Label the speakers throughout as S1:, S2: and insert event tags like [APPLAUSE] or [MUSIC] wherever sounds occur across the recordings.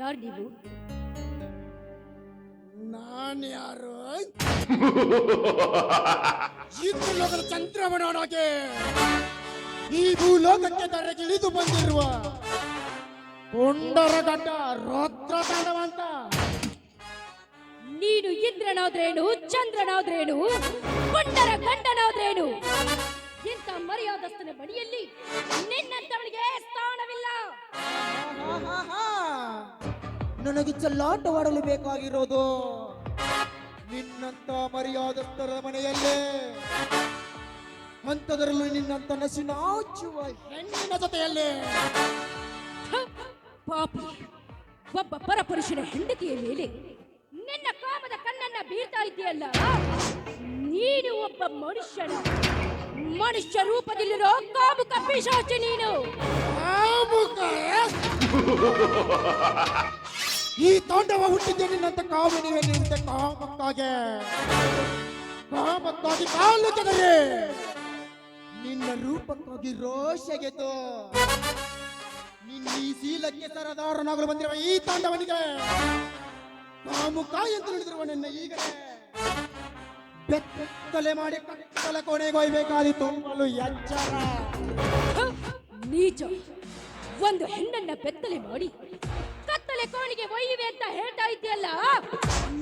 S1: ಯಾರು ನೀವು?
S2: ನಾನು ಯಾರು? ಇಂದು ಲೋಕದ ಚಂದ್ರಮನೊಳಗೆ ಈ ಭೂಲೋಕಕ್ಕೆ ತರಗಿಳಿದು ಬಂದಿರುವ ಪುಂಡರಗಡ್ಡ ರುದ್ರ ತಾಂಡವಂತ
S1: ನೀನು ಇಂದ್ರನಾದ್ರೇನು ಚಂದ್ರನಾದ್ರೇನು ಪುಂಡರ ಗಂಡನಾದ್ರೇನು? ಇಂಥ ಮರ್ಯಾದಸ್ತನ ಬಳಿಯಲ್ಲಿ ನಿನ್ನಂತವಳಿಗೆ ಸ್ಥಾನವಿಲ್ಲ.
S2: ನನಗೆ ಚಲ್ಲಾಟವಾಡಲು ಬೇಕಾಗಿರೋದು. ನಿನ್ನಂತ ಮರ್ಯಾದಸ್ಥರ ಮನೆಯಲ್ಲೇ ಅಂಥದರಲ್ಲೂ ನಿನ್ನಂತ ನಸಿನಾಚುವ ಹೆಣ್ಣಿನ ಜೊತೆಯಲ್ಲಿ.
S1: ಪಾಪ ಒಬ್ಬ ಪರಪುರುಷನ ಹೆಂಡತಿಯ ಮೇಲೆ ನಿನ್ನ ಕಾಮದ ಕಣ್ಣನ್ನ ಬೀಳ್ತಾ ಇದೆಯಲ್ಲ ನೀನು ಒಬ್ಬ ಮನುಷ್ಯನ ಮನುಷ್ಯ ರೂಪದಲ್ಲಿರೋ ಕಾಮುಕ ಪಿಶಾಚಿ ನೀನು.
S2: ಈ ತಾಂಡವ ಹುಟ್ಟಿದ್ದೆ ನಿನ್ನಂತ ಕಾಮಿನಿ ಹೆಣ್ಣಿನಂತೆ ಕಾಮಕ್ಕಾಗೆ. ಕಾಮಕ್ಕಾಗಿ ಕಾಲು ಜನರೇ. ನಿನ್ನ ರೂಪಕ್ಕಾಗಿ ರೋಷಗೆತು ನಿನ್ನ ಈ ಶೀಲಕ್ಕೆ ಸರದಾರನಾಗಲು ಬಂದಿರುವ ಈ ತಾಂಡವನಿಗೆ ಕಾಮುಕ ಎಂದು ನುಡಿದಿರುವ ನಿನ್ನ ಈಗ ಬೆತ್ತಲೆ ಮಾಡಿ ಕತ್ತಲ ಕೊನೆಗೊಯ್ಬೇಕಾದಿತ್ತು ತುಂಬಲು ಎಚ್ಚರ.
S1: ನೀಚ. ಒಂದು ಹೆಣ್ಣನ್ನ ಬೆತ್ತಲೆ ಮಾಡಿ ಕೋಣಿಗೆ ಒಯ್ಯುವೆ ಅಂತ ಹೇಳ್ತಾ ಇದೆಯಲ್ಲ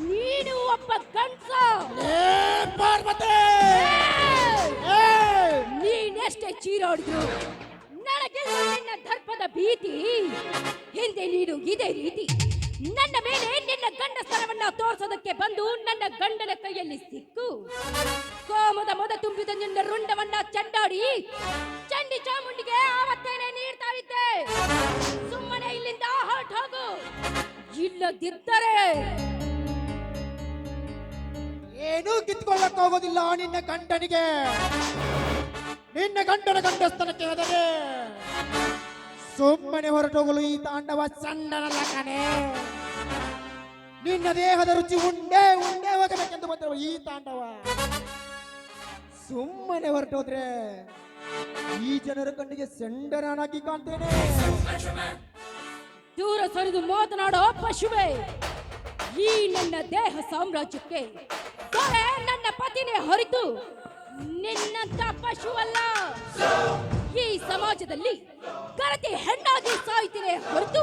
S1: ನೀನು ಒಬ್ಬ ಗಂಡ್ಸ! ನೀನೆಷ್ಟೇ ಚೀರಾಡಿದ್ರು ನನಗೆಲ್ಲ ನಿನ್ನ ದರ್ಪದ ಭೀತಿ ಹಿಂದೆ ನೀನು ಇದೇ ರೀತಿ. ನನ್ನ ಮೇಲೆ ನಿನ್ನ ಗಂಡ ಸ್ಥಳವನ್ನ ತೋರಿಸೋದಕ್ಕೆ ಬಂದು ನನ್ನ ಗಂಡನ ಕೈಯಲ್ಲಿ ಸಿಕ್ಕು. ಕೋಮದ ಮೊದ ತುಂಬಿದ ನಿನ್ನ ರುಂಡವನ್ನ ಚಂಡಾಡಿ ಚಂಡಿ ಚಾಮುಂಡಿಗೆ ಇಲ್ಲದಿದ್ದರೆ
S2: ಏನೂ ಕಿತ್ಕೊಳ್ಳಕ್ ಹೋಗೋದಿಲ್ಲ ನಿನ್ನ ಗಂಡನಿಗೆ. ನಿನ್ನ ಗಂಡನ ಗಂಡಸ್ತನಕ್ಕೆ ಹೋದರೆ ಸುಮ್ಮನೆ ಹೊರಟೋಗಲು ಈ ತಾಂಡವ ಸಣ್ಣನಲ್ಲ ಕಣೆ. ನಿನ್ನ ದೇಹದ ರುಚಿ ಉಂಡೆ ಉಂಡೆ ಹೋಗಬೇಕೆಂದು ಬಂದರು ಈ ತಾಂಡವ. ಸುಮ್ಮನೆ ಹೊರಟೋದ್ರೆ ಈ ಜನರ ಕಣ್ಣಿಗೆ ಸೆಂಡನಾಗಿ ಕಾಣ್ತೇನೆ.
S1: ದೂರ ಸರಿದು ಮಾತನಾಡೋ ಪಶುವೆ ಈ ನನ್ನ ದೇಹ ಸಾಮ್ರಾಜ್ಯಕ್ಕೆ ದೊರೆ ನನ್ನ ಪತಿನೇ ಹೊರತು ನಿನ್ನಂತ ಪಶುವಲ್ಲ. ಈ ಸಮಾಜದಲ್ಲಿ ಕರತಿ ಹೆಣ್ಣಾಗಿ ಸಾಯ್ತೀನಿ ಹೊರತು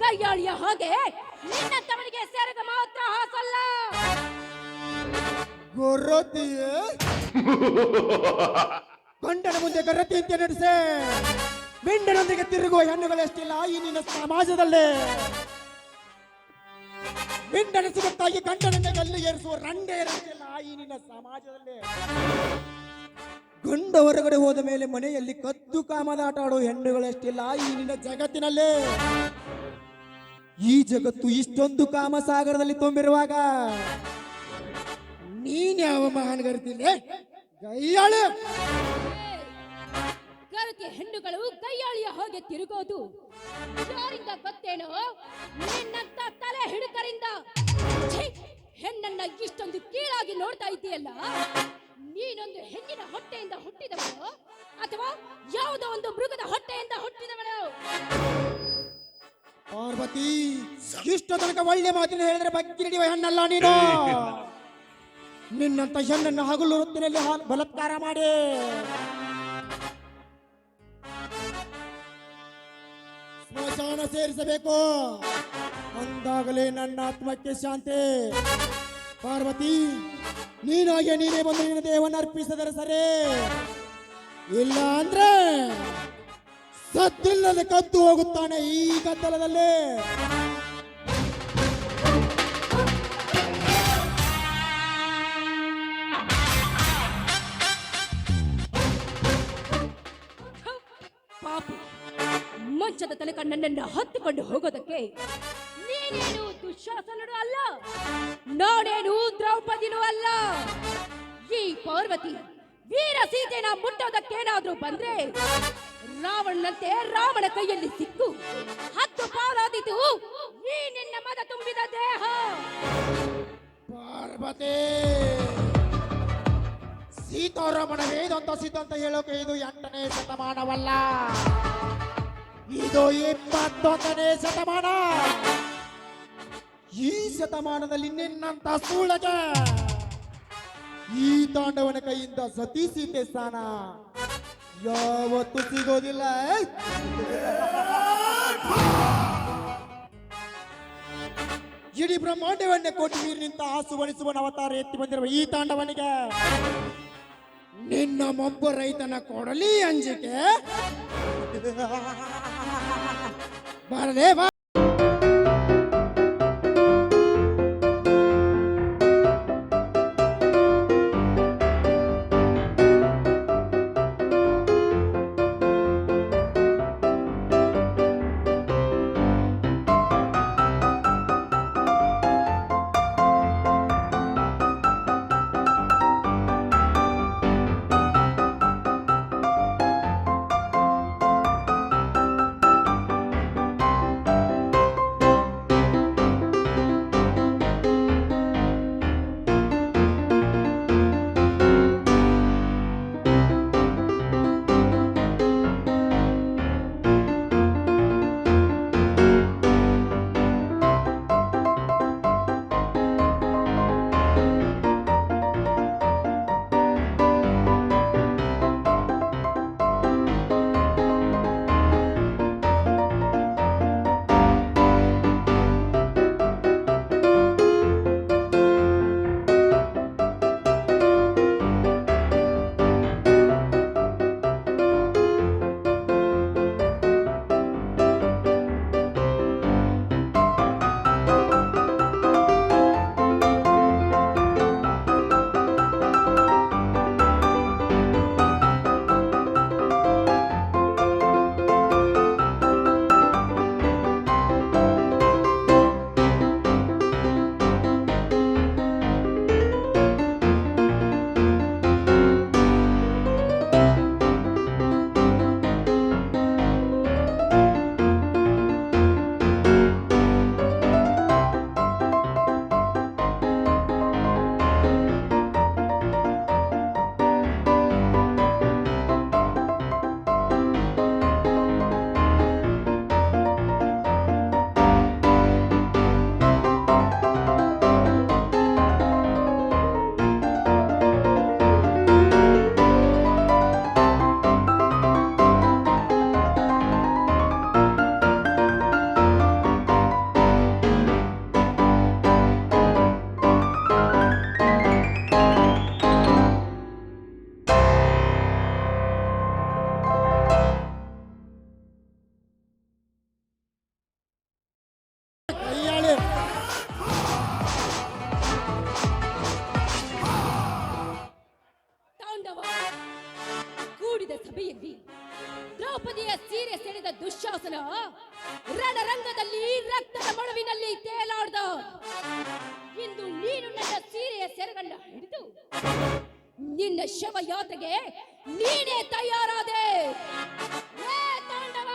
S1: ಕೈಯಾಳಿಯ ಹಾಗೆ ನಿನ್ನ ನಿನ್ನಂತವನಿಗೆ ಸೇರಿದ ಮಾತ್ರ ಹಾಸಲ್ಲ.
S2: ಗೊರತಿಯೇ. [LAUGHS] ಗಂಡನ ಮುಂದೆ ಗರತಿ ಅಂತ ನಡೆಸೆ. ಮಿಂಡನೊಂದಿಗೆ ತಿರುಗುವ ಹೆಣ್ಣುಗಳೆಷ್ಟಿಲ್ಲ ಈ ನಿನ್ನ ಸಮಾಜದಲ್ಲೇ. ಬೆಂಡನ ಸಿಗುತ್ತಾಗಿ ಗಂಡನನ್ನ ಗಲ್ಲು ಏರಿಸುವ ರಂಡೇರಷ್ಟಿಲ್ಲ ಈ ನಿನ್ನ ಸಮಾಜದಲ್ಲೇ. ಗಂಡ ಹೊರಗಡೆ ಹೋದ ಮೇಲೆ ಮನೆಯಲ್ಲಿ ಕದ್ದು ಕಾಮದಾಟ ಆಡೋ ಹೆಣ್ಣುಗಳೆಷ್ಟಿಲ್ಲ ಈ ನಿನ್ನ ಜಗತ್ತಿನಲ್ಲೇ. ಈ ಜಗತ್ತು ಇಷ್ಟೊಂದು ಕಾಮಸಾಗರದಲ್ಲಿ ತುಂಬಿರುವಾಗ, ನೀನ್ ಯಾವ ಮಹಾನ್
S1: ಕರತಿ ಹೆಣ್ಣುಗಳು ಕೈಯಾಳಿಯ ಹೋಗಿ ತಿರುಗೋದು. ಯಾರಿಂದ ಗೊತ್ತೇನೋ? ನಿನ್ನಂತ ತಲೆ ಹಿಡುಕರಿಂದ. ಛೀ! ಹೆಣ್ಣನ್ನ ಇಷ್ಟೊಂದು ಕೀಳಾಗಿ ನೋಡ್ತಾ ಇದ್ದೀಯಲ್ಲ? ನೀನೊಂದು ಹೆಣ್ಣಿನ ಹೊಟ್ಟೆಯಿಂದ ಹುಟ್ಟಿದವಳು? ಅಥವಾ ಯಾವುದೋ ಒಂದು ಮೃಗದ ಹೊಟ್ಟೆಯಿಂದ ಹುಟ್ಟಿದವಳು?
S2: ಪಾರ್ವತಿ ಇಷ್ಟು ತನಕ ಒಳ್ಳೆ ಮಾತಿನ ಹೇಳಿದ್ರೆ ಬಗ್ಗಿ ಹಿಡಿಯುವ ಹೆಣ್ಣಲ್ಲ ನೀನು. [LAUGHS] ನಿನ್ನಂತ ಹೆಣ್ಣನ್ನು ಹಗಲು ಹೊತ್ತಿನಲ್ಲಿ ಬಲಾತ್ಕಾರ ಮಾಡಿ. ಸ್ಮಶಾನ ಸೇರಿಸಬೇಕು. ಅಂದಾಗಲೇ ನನ್ನ ಆತ್ಮಕ್ಕೆ ಶಾಂತಿ. ಪಾರ್ವತಿ, ನೀನಾಗೆ ನೀನೇ ಬಂದು ನಿನ್ನ ದೇವನ ಅರ್ಪಿಸಿದರೆ ಸರಿ. ಇಲ್ಲ ಅಂದ್ರೆ ಸದ್ದಿಲ್ಲದೆ ಕದ್ದು ಹೋಗುತ್ತಾನೆ ಈ ಗದ್ದಲದಲ್ಲಿ.
S1: ಮಂಚದ ತನಕ ನನ್ನನ್ನು ಹತ್ತಿಕೊಂಡು ಹೋಗೋದಕ್ಕೆ ನೀನೇನು ದುಶ್ಯಾಸನನು ಅಲ್ಲ? ನಾನೇನು ದ್ರೌಪದಿನೂ ಅಲ್ಲ. ಈ ಪಾರ್ವತಿ ವೀರ ಸೀತೆನ ಮುಟ್ಟೋದಕ್ಕೇನಾದ್ರೂ ಬಂದ್ರೆ ರಾವಣನಂತೆ ರಾವಣ ಕೈಯಲ್ಲಿ ಸಿಕ್ಕು. ಹತ್ತು ಪಾಲಾದೀತು ನೀ ನಿನ್ನ ಮದ ತುಂಬಿದ ದೇಹ.
S2: ಪಾರ್ವತಿ, ಸೀತಾರಾಮನ ವೇದಾಂತ ಸಿದ್ಧಾಂತ ಹೇಳೋಕೆ ಇದು ಎಂಟನೇ ಶತಮಾನವಲ್ಲ. ಇದು ಇಪ್ಪತ್ತೊಂದನೇ ಶತಮಾನ. ಈ ಶತಮಾನದಲ್ಲಿ ನಿನ್ನಂತ ಸೂಳಗೆ ಈ ತಾಂಡವನ ಕೈಯಿಂದ ಸತಿ ಸೀತೆ ಸ್ಥಾನ. ಯಾವತ್ತೂ ಸಿಗೋದಿಲ್ಲ. ಇಡೀ ಬ್ರಹ್ಮಾಂಡವನ್ನೇ ಕೊಟ್ಟು ನೀರಿನಿಂದ ಆಸುವಣಿಸುವನ ಅವತಾರ ಎತ್ತಿ ಬಂದಿರುವ ಈ ತಾಂಡವನಿಗೆ ನಿನ್ನ ಮೊಬ್ಬ ರೈತನ ಕೊಡಲಿ ಅಂಜಿಕೆ.
S1: Bora, né? ರಣರಂಗದಲ್ಲಿ, ರಕ್ತದ ಮಡುವಿನಲ್ಲಿ ತೇಲಾಡ್ದ. ಇಂದು ನೀನು ನನ್ನ ಸೀರೆಯ ಸೆರಗನ್ನ ಹಿಡಿದು, ನಿನ್ನ ಶವಯಾತ್ರೆಗೆ ನೀನೇ ತಯಾರಾದೆ. ತಾಂಡವ!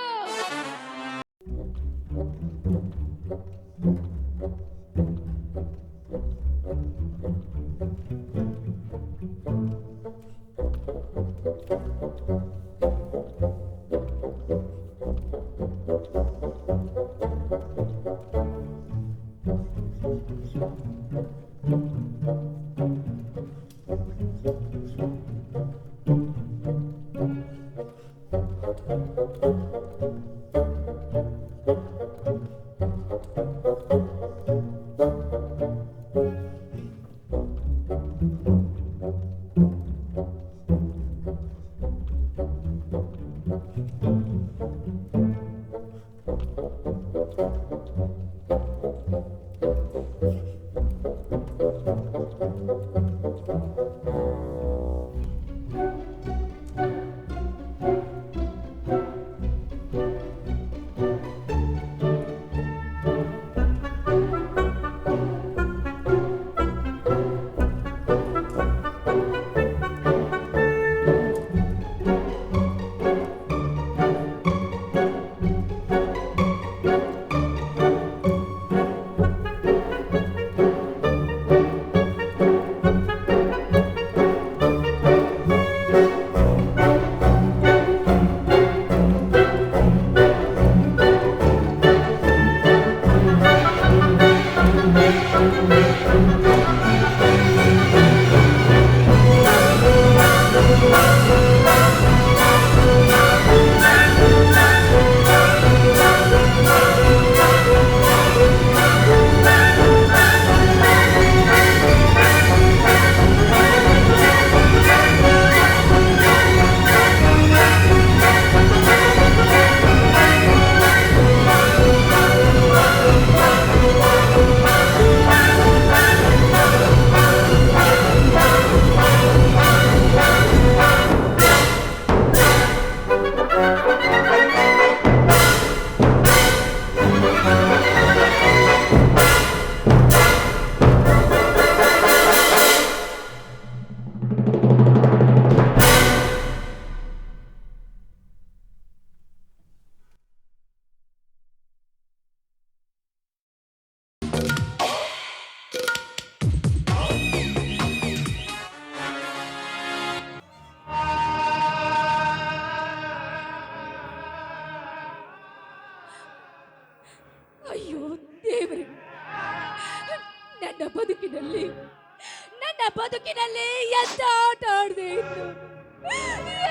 S1: ಬದುಕಿನಲ್ಲಿ ಎಂತ ಆಟ ಆಡದೆ ಇತ್ತು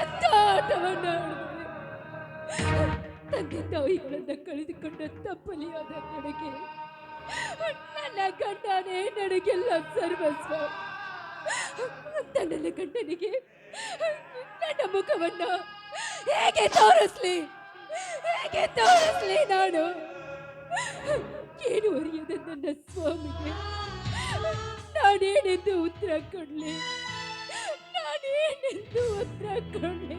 S1: ಎಂತ ಆಟವನ್ನು ಆಡಿದೆ? ತಂದೆ ತಾಯಿಗಳನ್ನ ಕಳೆದುಕೊಂಡ ತಪ್ಪಲಿಯಾದ ನನಗೆ. ನನ್ನ ಗಂಡನೇ ನನಗೆಲ್ಲ ಸರ್ವಸ್ವ. ಅಂತ ನನ್ನ ಗಂಡನಿಗೆ ನನ್ನ ಮುಖವನ್ನ ಹೇಗೆ ತೋರಿಸ್ಲಿ? ಹೇಗೆ ತೋರಿಸ್ಲಿ ನಾನು? ಏನು ಅರಿಯದ ನನ್ನ ಸ್ವಾಮಿಗೆ? ನಾನೇನೆಂದು ಉತ್ತರ ಕೊಡ್ಲಿ? ನಾನೇನೆಂದು ಉತ್ತರ ಕೊಡ್ಲಿ?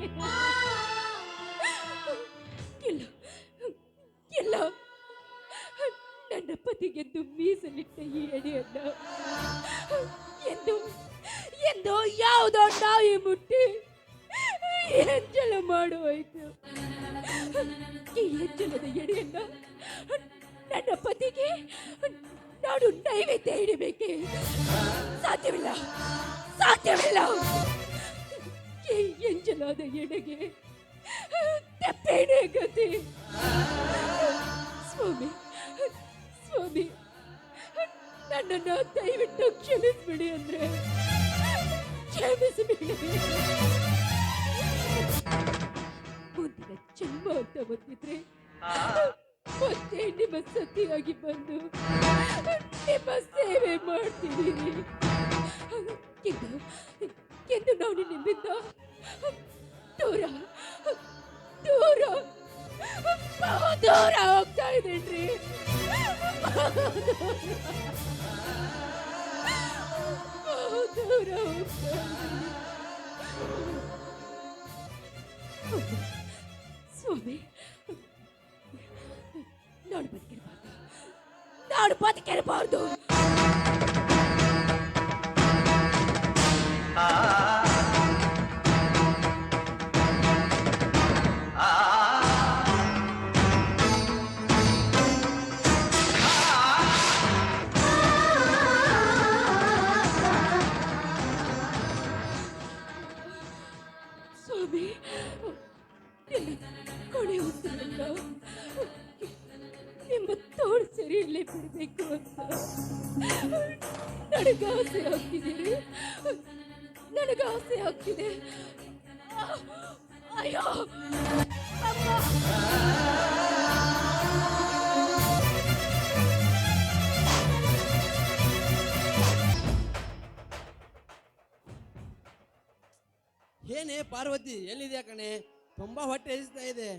S1: ಇಲ್ಲ ಇಲ್ಲ ನನ್ನ ಪತಿಗೆಂದು ಮೀಸಲಿಟ್ಟ ಈ ಎಡೆಯನ್ನ ಎಂದು ಎಂದು ಯಾವುದೋ ನಾಯಿ ಮುಟ್ಟಿ ಹೆಜ್ಜಲ ಮಾಡುವಾಯ್ತು. ಈ ಹೆಜ್ಜಲದ ಎಡೆಯನ್ನ ನನ್ನ ಪತಿಗೆ ನಾನು ನೈವೇದ್ಯ ಹಿಡಿಬೇಕೆ ಸಾಧ್ಯವಿಲ್ಲ. ಸಾಧ್ಯವಿಲ್ಲ. ಎಂಜಲಾದ ಎಡೆಗೆ ತೆಪ್ಪೇನೆ ಗತಿ. ಸ್ವಾಮಿ ಸ್ವಾಮಿ, ನನ್ನನ್ನು ದಯವಿಟ್ಟು ಕ್ಷಮಿಸ್ಬಿಡಿ ಅಂದ್ರೆ ಕ್ಷಮಿಸಿಬಿಡಿ. ಮುಂದಿನ ಜನ್ಮ ಅಂತ ಬಂದಿದ್ರೆ ಮತ್ತೆ ನಿಮ್ಮ ಸತಿಯಾಗಿ ಬಂದು ನಿಮ್ಮ ಸೇವೆ ಮಾಡ್ತಿದ್ದೀನಿ ಸರಿಯಲ್ಲೇ ಬಿಡಬೇಕು ಅಂತ. ನನಗಾಸೆ ಆಗ್ತಿದೆ. ಆಸೆ ಆಗ್ತಿದೆ. ಅಯ್ಯೋ.
S3: ಏನೇ ಪಾರ್ವತಿ ಎಲ್ಲಿದೆ ಕಣೆ? ತುಂಬಾ ಹೊಟ್ಟೆ ಹಸಿತಾ ಇದೆ.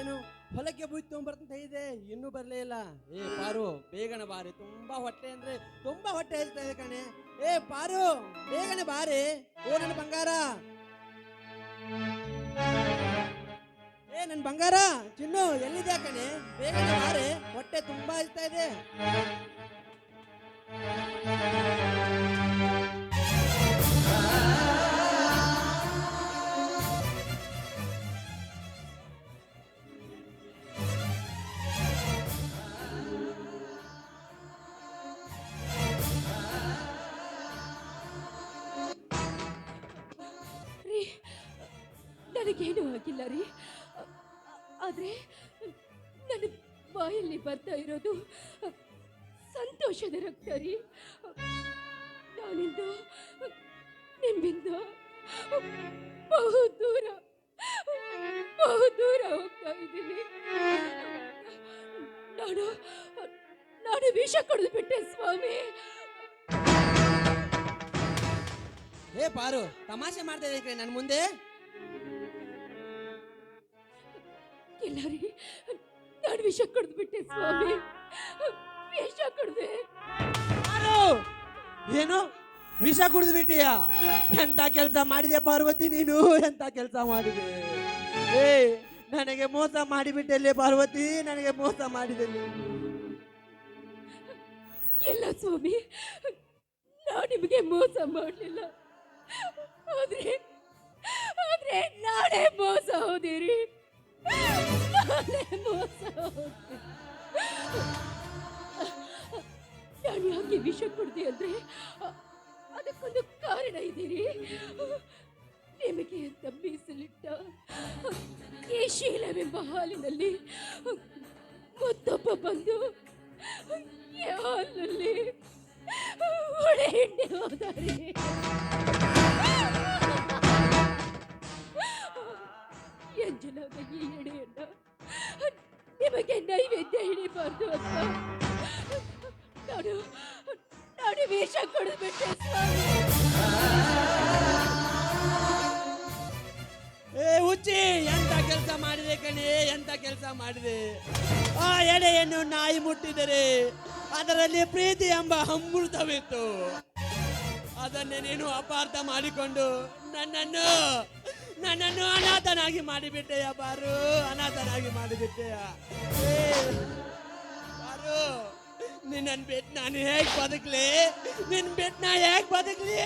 S3: ಏನು? ಹೊಲಕ್ಕೆ ಬುಯ್ ತೊಗೊಂಬರ್ತಂತ ಇದೆ ಇನ್ನೂ ಬರ್ಲೇ ಇಲ್ಲ. ಏ, ಪಾರು, ಬೇಗನೆ ಬಾರಿ. ತುಂಬಾ ಹೊಟ್ಟೆ ಅಂದ್ರೆ ತುಂಬಾ ಹೊಟ್ಟೆ ಹೇಳ್ತಾ ಇದೆ ಕಣೆ. ಏ, ಪಾರು, ಬೇಗನೆ ಬಾರಿ. ಓ, ನನ್ನ ಬಂಗಾರ. ಏ, ನನ್ನ ಬಂಗಾರ, ಚಿನ್ನು ಎಲ್ಲಿದೆ ಕಣೆ? ಬೇಗನೆ ಬಾರಿ. ಹೊಟ್ಟೆ ತುಂಬಾ ಹೇಳ್ತಾ ಇದೆ
S1: ನನಗೇನು ಆಗಿಲ್ಲ ರೀ. ಆದರೆ ನನ್ನ ಬಾಯಲ್ಲಿ ಬರ್ತಾ ಇರೋದು ಸಂತೋಷದ ರಕ್ತ ರೀ. ನಾನಿಂದು ನಿಮ್ಮಿಂದ ಬಹು ದೂರ ದೂರ ಹೋಗ್ತಾ ಇದ್ದೀನಿ. ನಾನು ನಾನು ವಿಷ ಕುಡಿದು ಬಿಟ್ಟೆ ಸ್ವಾಮಿ.
S3: ಏ ಪಾರು, ತಮಾಷೆ ಮಾಡ್ತಾ ಇದ್ದೀನಿ ನನ್ನ ಮುಂದೆ?
S1: ಇಲ್ಲ ರೀ ನಾನು ವಿಷ ಕುಡಿದು ಬಿಟ್ಟೆ ಸ್ವಾಮಿ. ವಿಷ ಕುಡಿದೆ.
S3: ಏನು? ವಿಷ ಕುಡಿದು ಬಿಟ್ಟಿಯಾ ಎಂತ ಕೆಲಸ ಮಾಡಿದೆ ಪಾರ್ವತಿ ನೀನು? ಎಂತ ಕೆಲಸ ಮಾಡಿದೆ? ಏ ನನಗೆ ಮೋಸ ಮಾಡಿಬಿಟ್ಟೆಲ್ಲಿ ಪಾರ್ವತಿ ನನಗೆ ಮೋಸ ಮಾಡಿದೆ
S1: ಇಲ್ಲ ಸ್ವಾಮಿ ನಾನು ನಿಮಗೆ ಮೋಸ ಮಾಡಲಿಲ್ಲ. ಆದ್ರೆ ಆದ್ರೆ ನಾಳೆ ಮೋಸ ಹೋದಿರಿ. [LAUGHS] ನಾನೇ ಯಾಕೆ ವಿಷ ಕುಡ್ದೆ ಅಂದ್ರೆ, ಅದಕ್ಕೊಂದು ಕಾರಣ ಇದೀರಿ ನಿಮಗೆ ಅಂತ ಮೀಸಲಿಟ್ಟ? ಈ ಶೀಲವೆಂಬ ಹಾಲಿನಲ್ಲಿ ಮತ್ತೊಬ್ಬ ಬಂದು ಹಾಲಿನಲ್ಲಿ ಒಳ್ಳೆ ಎಣ್ಣೆ ಹೋದರೆ. ಎಂಜಲಾದ ಈ ಎಣೆಯನ್ನ ನಿಮಗೆ ನೈವೇದ್ಯ ಹಿಡಿಬಾರ್ದು ಅಂತ ನಾನು ನಾನು ವೇಷ ಕೊಡಬೇಕು ಸ್ವಾಮಿ.
S3: ಏ ಹುಚ್ಚಿ, ಎಂತ ಕೆಲಸ ಮಾಡಿದೆ ಕಣೆ, ಎಂತ ಕೆಲಸ ಮಾಡಿದೆ? ಆ ಎಡೆಯನ್ನು ನಾಯಿ ಮುಟ್ಟಿದರೆ ಅದರಲ್ಲಿ ಪ್ರೀತಿ ಎಂಬ ಅಮೃತವಿತ್ತು. ಅದನ್ನೇ ನೀನು ಅಪಾರ್ಥ ಮಾಡಿಕೊಂಡು ನನ್ನನ್ನು ನನ್ನನ್ನು ಅನಾಥನಾಗಿ ಮಾಡಿಬಿಟ್ಟೆಯ, ಬಾರು? ಅನಾಥನಾಗಿ ಮಾಡಿಬಿಟ್ಟೆಯ? ಬಾರು ನಿನ್ನನ್ನು ಬಿಟ್ಟು ನಾನು ಹೇಗೆ ಬದುಕಲಿ? ನಿನ್ನ ಬಿಟ್ಟು ನಾ ಹೇಗೆ ಬದುಕಲಿ?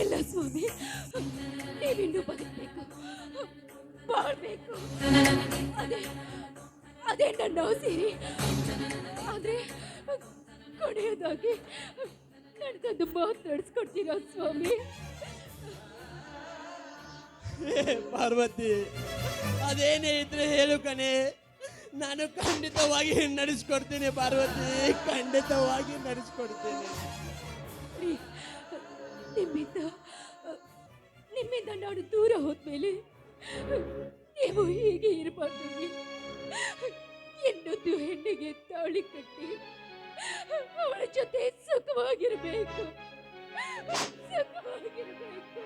S1: ಇಲ್ಲ ಸ್ವಾಮಿ, ನೀವಿನ್ನೂ ಬದುಕಬೇಕು, ಬಾಳ್ಬೇಕು. ಅದೇ ಅದೇ ನನ್ನ ಸೇರಿ ಆದ್ರೆ ನನಗೊಂದು ಮಾತು ನಡೆಸ್ಕೊಡ್ತೀರಾ ಸ್ವಾಮಿ?
S3: ಪಾರ್ವತಿ ಅದೇನೇ ಇದ್ರೆ ಹೇಳು ಕಣೆ. ನಾನು ಖಂಡಿತವಾಗಿ ನಡೆಸ್ಕೊಡ್ತೀನಿ ಪಾರ್ವತಿ ಖಂಡಿತವಾಗಿ ನಡೆಸ್ಕೊಡ್ತೀನಿ.
S1: ನಿಮ್ಮಿಂದ ನಿಮ್ಮಿಂದ ನಾನು ದೂರ ಹೋದ್ಮೇಲೆ ನೀವು ಹೀಗೆ ಇರಬಾರ್ದು. ರೀ. ಇನ್ನೊಂದು ಹೆಣ್ಣಿಗೆ ತಾಳಿ ಕಟ್ಟಿ ಅವಳ ಜೊತೆ ಸುಖವಾಗಿರಬೇಕು. ಸುಖವಾಗಿರಬೇಕು.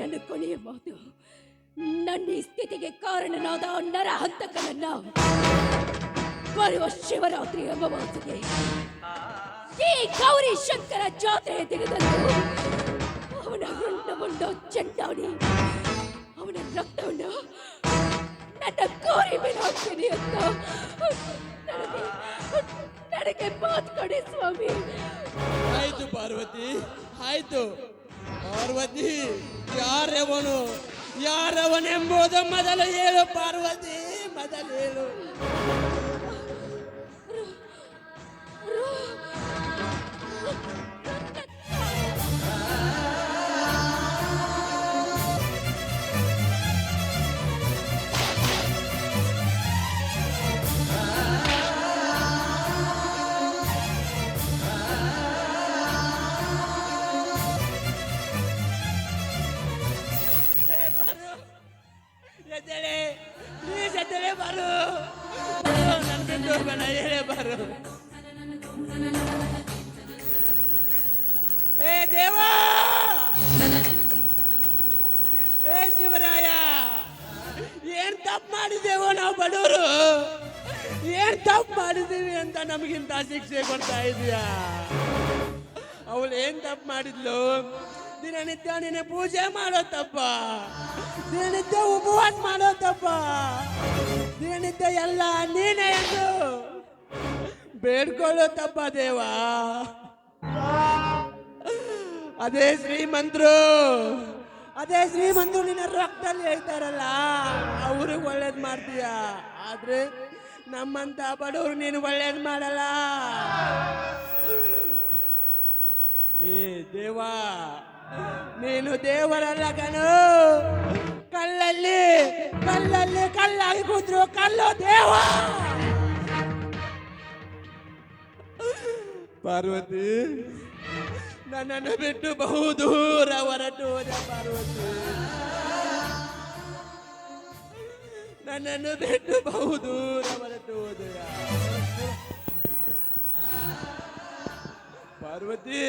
S1: ನನ್ನ ಕೊನೆಯ ಮಾತು, ನನ್ನ ಈ ಸ್ಥಿತಿಗೆ ಕಾರಣನಾದ ನರ ಹಂತಕನನ್ನ ಬರುವ ಶಿವರಾತ್ರಿ ಅಮಾವಾಸ್ಯೆಗೆ ಈ ಗೌರಿ ಶಂಕರ ಜಾತ್ರೆ ದಿನದಂದು ಅವನ ರುಂಡಮುಂಡ ಚೆಂಡಾಡಿ ಅವನ ರಕ್ತವನ್ನು ನನ್ನ ಕೋರಿ ಮೇಲೆ ಹೋಗ್ತೀನಿ ಅಂತ. ನನಗೆ ಮಾತು ಕೊಡಿ ಸ್ವಾಮಿ.
S3: ಆಯ್ತು ಪಾರ್ವತಿ ಆಯ್ತು. ಪಾರ್ವತಿ, ಯಾರವನು, ಯಾರವನೆಂಬುದು ಮೊದಲು ಹೇಳು ಪಾರ್ವತಿ, ಮೊದಲು ಹೇಳು. ಹೋಗ್ಬೇಡ ಬಾರು ಏ ದೇವ! ಏ ಶಿವರಾಯ! ಏನ್ ತಪ್ಪು ಮಾಡಿದ್ದೇವೋ ನಾವು ಬಡವರು? ಏನ್ ತಪ್ಪು ಮಾಡಿದ್ದೀವಿ ಅಂತ ನಮಗಿಂತ ಶಿಕ್ಷೆ ಕೊಡ್ತಾ ಇದೀಯಾ? ಅವಳು ಏನ್ ತಪ್ಪು ಮಾಡಿದ್ಲು? ದಿನನಿತ್ಯ ನಿನ್ನೆ ಪೂಜೆ ಮಾಡೋ ತಪ್ಪ. ದಿನನಿತ್ಯ ಉಪವಾಸ ಮಾಡೋ ತಪ್ಪ. ದಿನನಿತ್ಯ ಎಲ್ಲ ನೀನೇ ಎಂದು ಬೇಡ್ಕೊಳ್ಳೋ ತಪ್ಪ ದೇವಾ. ಅದೇ ಶ್ರೀಮಂತರು ಅದೇ ಶ್ರೀಮಂತರು ನಿನ್ನ ರಕ್ತದಲ್ಲಿ ಹೇಳ್ತಾರಲ್ಲ, ಅವ್ರಿಗೆ ಒಳ್ಳೇದು ಮಾಡ್ತೀಯ. ಆದ್ರೆ ನಮ್ಮಂತ ಬಡವರು ನೀನು ಒಳ್ಳೇದು ಮಾಡಲ್ಲ. ಏ ದೇವಾ, ನೀನು ದೇವರಲ್ಲ ಕಣು. ಕಲ್ಲಲ್ಲಿ ಕಲ್ಲಲ್ಲಿ ಕಲ್ಲಾಗಿ ಕೂತ್ರು, ಕಲ್ಲು ದೇವ. ಪಾರ್ವತಿ. ನನ್ನನ್ನು ಬಿಟ್ಟು ಬಹು ದೂರ ಹೊರಟು ಹೋದೆ ಪಾರ್ವತಿ. ನನ್ನನ್ನು ಬಿಟ್ಟು ಬಹುದೂರ ಹೊರಟು ಹೋದೆಯ ಪಾರ್ವತಿ,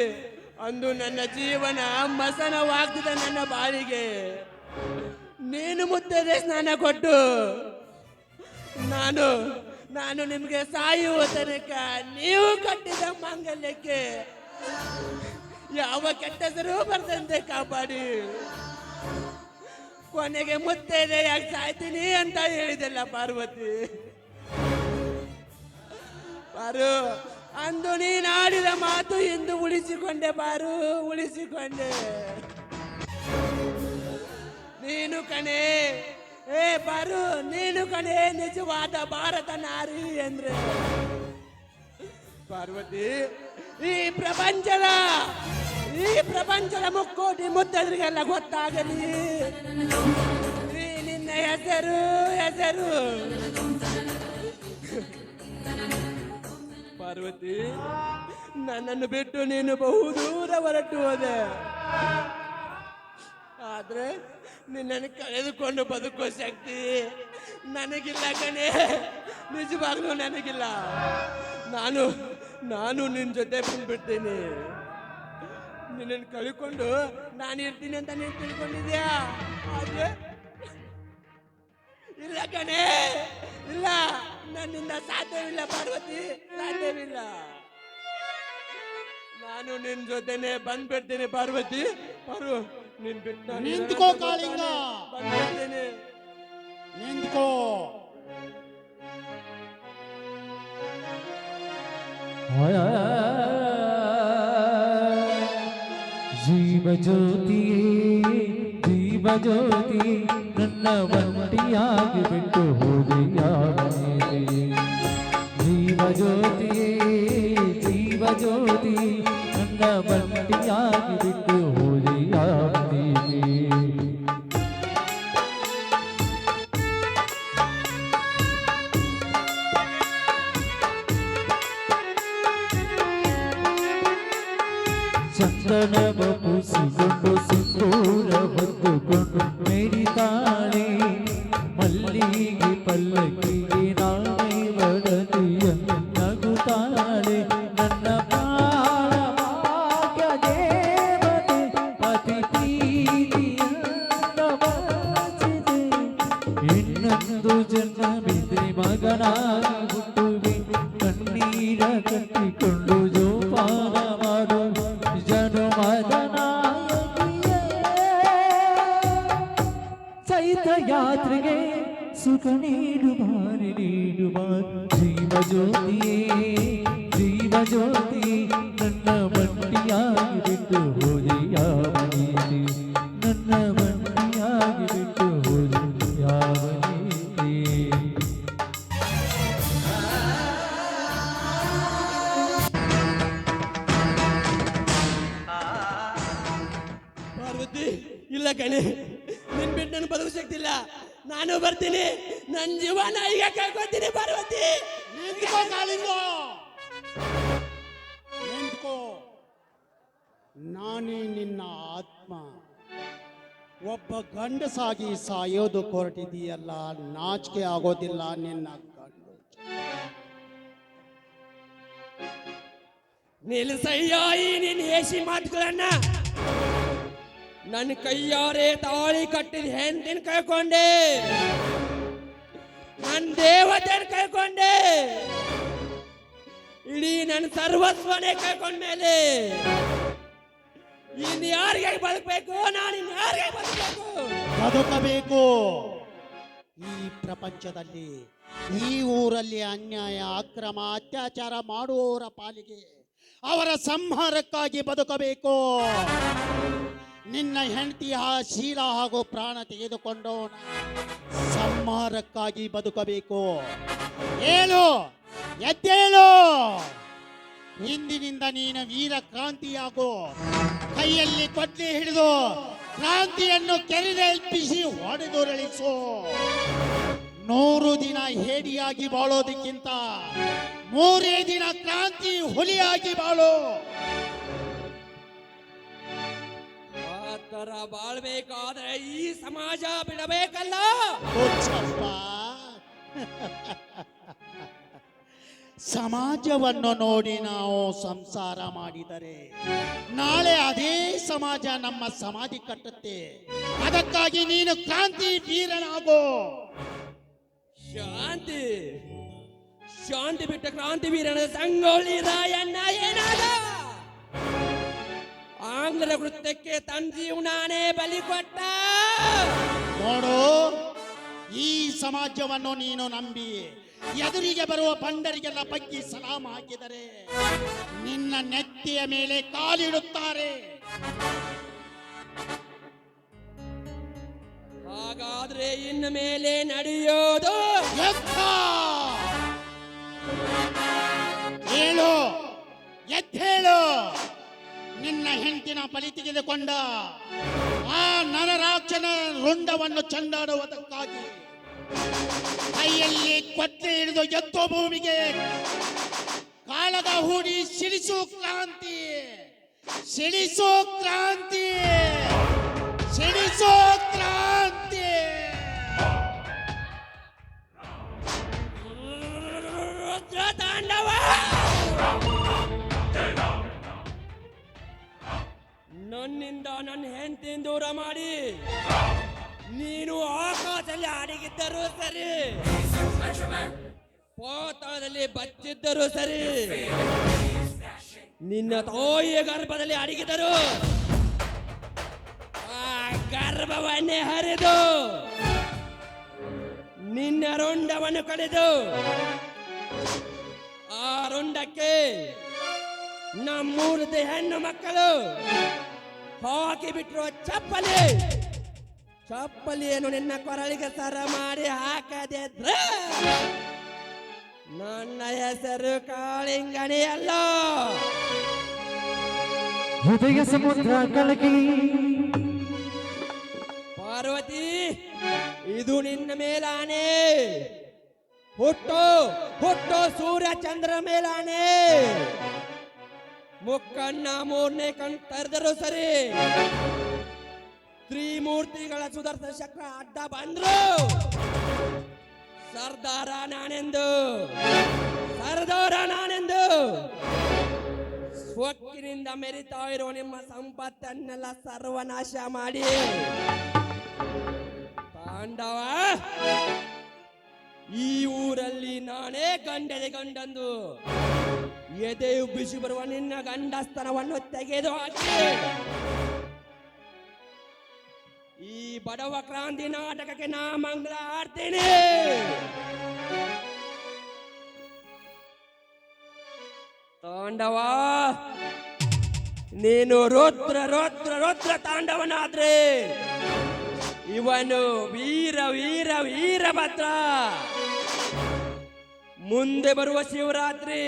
S3: ಅಂದು ನನ್ನ ಜೀವನ ಮಸನವಾಗ್ತದೆ ನನ್ನ ಬಾಳಿಗೆ. ನೀನು ಮುತ್ತದೆ ಸ್ನಾನ ಕೊಟ್ಟು, ನಾನು ನಾನು ನಿಮಗೆ ಸಾಯುವ ತನಕ ನೀವು ಕಟ್ಟಿದ ಮಾಂಗಲ್ಯಕ್ಕೆ ಯಾವ ಕೆಟ್ಟ ಹೆಸರು ಬರ್ದಂತೆ ಕಾಪಾಡಿ. ಕೊನೆಗೆ ಮುತ್ತೈದೆ ಯಾಕೆ ಸಾಯ್ತೀನಿ ಅಂತ ಹೇಳಿದೆಲ್ಲ ಪಾರ್ವತಿ. ಬಾರು ಅಂದು ನೀನಾಡಿದ ಮಾತು ಇಂದು ಉಳಿಸಿಕೊಂಡೆ ಬಾರು ಉಳಿಸಿಕೊಂಡೆ. ನೀನು ಕಣೆ ಏ, ಬರು, ನೀನು ಕಣೆ, ನಿಜವಾದ ಭಾರತ ನಾರಿ ಅಂದ್ರೆ. ಪಾರ್ವತಿ, ಈ ಪ್ರಪಂಚದ ಈ ಪ್ರಪಂಚದ ಮುಕ್ಕೋಟಿ ಮುತ್ತದ್ರಿಗೆಲ್ಲ ಗೊತ್ತಾಗಲಿ. ಈ ನಿನ್ನ ಹೆಸರು ಹೆಸರು. ಪಾರ್ವತಿ, ನನ್ನನ್ನು ಬಿಟ್ಟು ನೀನು ಬಹುದೂರ ಹೊರಟು ಹೋದೆ. ಆದ್ರೆ ನಿನ್ನನ್ನು ಕಳೆದುಕೊಂಡು ಬದುಕೋ ಶಕ್ತಿ ನನಗಿಲ್ಲ ಕಣೆ. ನಿಜವಾಗ್ಲೂ ನನಗಿಲ್ಲ. ನಾನು ನಾನು ನಿನ್ನ ಜೊತೆ ಬಂದ್ಬಿಡ್ತೀನಿ. ನಿನ್ನನ್ನು ಕಳ್ಕೊಂಡು ನಾನು ಇರ್ತೀನಿ ಅಂತ ನೀನು ತಿಳ್ಕೊಂಡಿದ್ಯಾ? ಆದ್ರೆ, ಇಲ್ಲ ಕಣೆ. ಇಲ್ಲ, ನನ್ನಿಂದ ಸಾಧ್ಯವಿಲ್ಲ ಪಾರ್ವತಿ. ಸಾಧ್ಯವಿಲ್ಲ. ನಾನು ನಿನ್ನ ಜೊತೆನೆ ಬಂದ್ಬಿಡ್ತೀನಿ ಪಾರ್ವತಿ. ಪಾರು ನಿನ್ ಬಿಟ್ಟು
S4: ನಿಂತ್ಕೋ ಕಾಳಿಂಗ.
S3: ಬಂದ್ಬಿಡ್ತೀನಿ
S4: ನಿಂತ್ಕೋ.
S5: ಜೀವ ಜ್ಯೋತಿಯೇ ಜೀವ ಜ್ಯೋತಿ ನನ್ನ ಒಂಟಿಯಾಗಿ ಬಿಟ್ಟು ಹೋದೆ ಜೀವ ಜ್ಯೋತಿಯೇ ಜೀವ ಜ್ಯೋತಿ ನನ್ನ ಒಂಟಿಯಾಗಿ ಬಿಟ್ಟು
S4: ನಿಂತ್ಕೋ ಕಾಲಿಂಗೋ ನಿಂತ್ಕೋ. ನಾನೇ ನಿನ್ನ ಆತ್ಮ. ಒಬ್ಬ ಗಂಡಸಾಗಿ ಸಾಯೋದು ಹೊರಟಿದೆಯಲ್ಲ ನಾಚಿಕೆ ಆಗೋದಿಲ್ಲ ನಿನ್ನ ಗಂಡು.
S3: ನಿಲ್ಸಯ್ಯೋ, ಈ ನಿನ್ನ ಮಾತುಗಳನ್ನ. ನನ್ನ ಕೈಯಾರೆ ತಾಳಿ ಕಟ್ಟಿದ ಹೆಂದಿನ ಕಳ್ಕೊಂಡೆ. ನನ್ನ ದೇವತೆನ ಕೈಕೊಂಡೆ. ಇಡೀ ನನ್ನ ಸರ್ವಸ್ವನೇ ಮೇಲೆ ಇನ್ನು ಯಾರಿಗೆ ಬದುಕಬೇಕು? ನಾನು ಇನ್ ಯಾರಿಗೆ ಬದುಕಬೇಕು?
S4: ಬದುಕಬೇಕು. ಈ ಪ್ರಪಂಚದಲ್ಲಿ, ಈ ಊರಲ್ಲಿ ಅನ್ಯಾಯ, ಅಕ್ರಮ, ಅತ್ಯಾಚಾರ ಮಾಡುವವರ ಪಾಲಿಗೆ ಅವರ ಸಂಹಾರಕ್ಕಾಗಿ ಬದುಕಬೇಕು. ನಿನ್ನ ಹೆಂಡತಿಯ ಶೀಲ ಹಾಗೂ ಪ್ರಾಣ ತೆಗೆದುಕೊಂಡು ಸಂಹಾರಕ್ಕಾಗಿ ಬದುಕಬೇಕು. ಹೇಳು ಎದ್ದೇಳು. ಹಿಂದಿನಿಂದ ನೀನು ವೀರ ಕ್ರಾಂತಿಯಾಗು. ಕೈಯಲ್ಲಿ ಕೊಡ್ಲಿ ಹಿಡಿದು ಕ್ರಾಂತಿಯನ್ನು ಕೆರೆದೇಲ್ಪಿಸಿ ಹೊಡೆದುರಳಿಸು. ನೂರು ದಿನ ಹೇಡಿಯಾಗಿ ಬಾಳೋದಕ್ಕಿಂತ ಮೂರೇ ದಿನ ಕ್ರಾಂತಿ ಹುಲಿಯಾಗಿ ಬಾಳು.
S3: ತರ ಬಾಳ್ಬೇಕಾದ್ರೆ ಈ ಸಮಾಜ ಬಿಡಬೇಕಲ್ಲ?
S4: ಹುಚ್ಚಪ್ಪ. ಸಮಾಜವನ್ನು ನೋಡಿ ನಾವು ಸಂಸಾರ ಮಾಡಿದರೆ ನಾಳೆ ಅದೇ ಸಮಾಜ ನಮ್ಮ ಸಮಾಧಿ ಕಟ್ಟುತ್ತೆ. ಅದಕ್ಕಾಗಿ ನೀನು ಕ್ರಾಂತಿ ವೀರನಾಗೋ
S3: ಶಾಂತಿ. ಶಾಂತಿ ಬಿಟ್ಟ ಕ್ರಾಂತಿ ವೀರನ ಸಂಗೊಳ್ಳಿ ರಾಯಣ್ಣ ಏನಾದ? ಆಂಗ್ಲರ ಕೃತ್ಯಕ್ಕೆ ತನ್ನ ಜೀವನಾನೇ ಬಲಿ ಕೊಟ್ಟ.
S4: ನೋಡು ಈ ಸಮಾಜವನ್ನು ನೀನು ನಂಬಿ ಎದುರಿಗೆ ಬರುವ ಬಂಡರಿಗೆಲ್ಲ ಬಗ್ಗಿ ಸಲಾಂ ಹಾಕಿದರೆ ನಿನ್ನ ನೆತ್ತಿಯ ಮೇಲೆ ಕಾಲಿಡುತ್ತಾರೆ.
S3: ಹಾಗಾದ್ರೆ ಇನ್ನು ಮೇಲೆ ನಡೆಯೋದು?
S4: ಹೇಳು ಎದ್ದೇಳು. ನಿನ್ನ ಹೆಂಡತಿನ ಬಲಿ ತೆಗೆದುಕೊಂಡ ಆ ನರರಾಕ್ಷನ ರುಂಡವನ್ನು ಚಂಡಾಡುವುದಕ್ಕಾಗಿ ಕೈಯಲ್ಲಿ ಕೊತ್ತೆ ಹಿಡಿದು ಎತ್ತೋ ಭೂಮಿಗೆ ಕಾಳಗ ಹೂಡಿ ಸಿಡಿಸು ಕ್ರಾಂತಿ ಸಿಡಿಸು ಕ್ರಾಂತಿ ಸಿಡಿಸು ಕ್ರಾಂತಿ.
S3: ತಾಂಡವ ನನ್ನಿಂದ ನನ್ನ ಹೆಂಡತಿಯಿಂದ ದೂರ ಮಾಡಿ. ನೀನು ಆಕಾಶದಲ್ಲಿ ಅಡಗಿದ್ದರೂ ಸರಿ. ಪೋತದಲ್ಲಿ ಬಚ್ಚಿದ್ದರೂ ಸರಿ. ನಿನ್ನ ತಾಯಿಯ ಗರ್ಭದಲ್ಲಿ ಅಡಗಿದರು ಆ ಗರ್ಭವನ್ನೇ ಹರಿದು ನಿನ್ನ ರುಂಡವನ್ನು ಕಳೆದು ಆ ರುಂಡಕ್ಕೆ ನಮ್ಮೂರದ ಹೆಣ್ಣು ಮಕ್ಕಳು ಹಾಕಿ ಬಿಟ್ರು ಚಪ್ಪಲಿ. ಚಪ್ಪಲಿಯನ್ನು ನಿನ್ನ ಕೊರಳಿಗೆ ಸರ ಮಾಡಿ ಹಾಕದೆ ನನ್ನ ಹೆಸರು ಕಾಳಿಂಗಣಿ ಅಲ್ಲ
S5: ಹೃದಯ ಸಮುದ್ರ ಕಲಕಿ.
S3: ಪಾರ್ವತಿ ಇದು ನಿನ್ನ ಮೇಲಾನೆ ಹುಟ್ಟು ಹುಟ್ಟು ಸೂರ್ಯ ಚಂದ್ರ ಮೇಲಾನೆ ಮುಕ್ಕಣ್ಣ ಮೂರನೇ ಕಣ್ ತೆರೆದರು ಸರಿ. ತ್ರಿಮೂರ್ತಿಗಳ ಸುದರ್ಶನ ಚಕ್ರ ಅಡ್ಡ ಬಂದ್ರು. ಸರ್ದಾರ ನಾನೆಂದು. ಸರ್ದಾರ ನಾನೆಂದು. ಸ್ವಕ್ಕಿನಿಂದ ಮೆರಿತಾ ಇರೋ ನಿಮ್ಮ ಸಂಪತ್ತನ್ನೆಲ್ಲ ಸರ್ವನಾಶ ಮಾಡಿ. ಪಾಂಡವ, ಈ ಊರಲ್ಲಿ ನಾನೇ ಗಂಡದೆ ಗಂಡಂದು. ಎದೆ ಬಿಸಿ ಬರುವ ನಿನ್ನ ಗಂಡಸ್ತನವನ್ನು ತೆಗೆದು ಹಾಕಿ. ಈ ಬಡವ ಕ್ರಾಂತಿ ನಾಟಕಕ್ಕೆ ನಾ ಮಂಗಳ ಆಡ್ತೀನಿ. ತಾಂಡವ, ನೀನು ರೋತ್ರ ರೋತ್ರ ರುದ್ರ ತಾಂಡವನಾದ್ರೆ. ಇವನು ವೀರ ವೀರ ವೀರಭದ್ರ. ಮುಂದೆ ಬರುವ ಶಿವರಾತ್ರಿ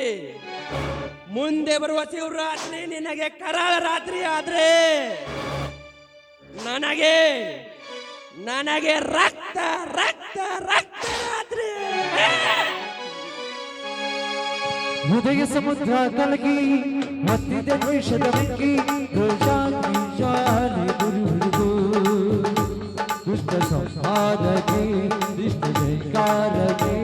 S3: ಮುಂದೆ ಬರುವ ಶಿವರಾತ್ರಿ ನಿನಗೆ ಕರಾಳ ರಾತ್ರಿ ಆದ್ರೆ ನನಗೆ ನನಗೆ ರಕ್ತ ರಕ್ತ ರಕ್ತ ರಾತ್ರಿ.
S5: ಹೃದಯ ಸಮುದ್ರ ಕಲಕಿ ಮತ್ತಿದ ದ್ವೇಷದ ಬೆಂಕಿ ರೋಷಾಗ್ನಿ ಜ್ವಾಲೆ ಗುರು ಹಿಡಿದು ದುಷ್ಟ ಸಂಹಾರಕ್ಕೆ, ದುಷ್ಟ ಜೈಕಾರಕ್ಕೆ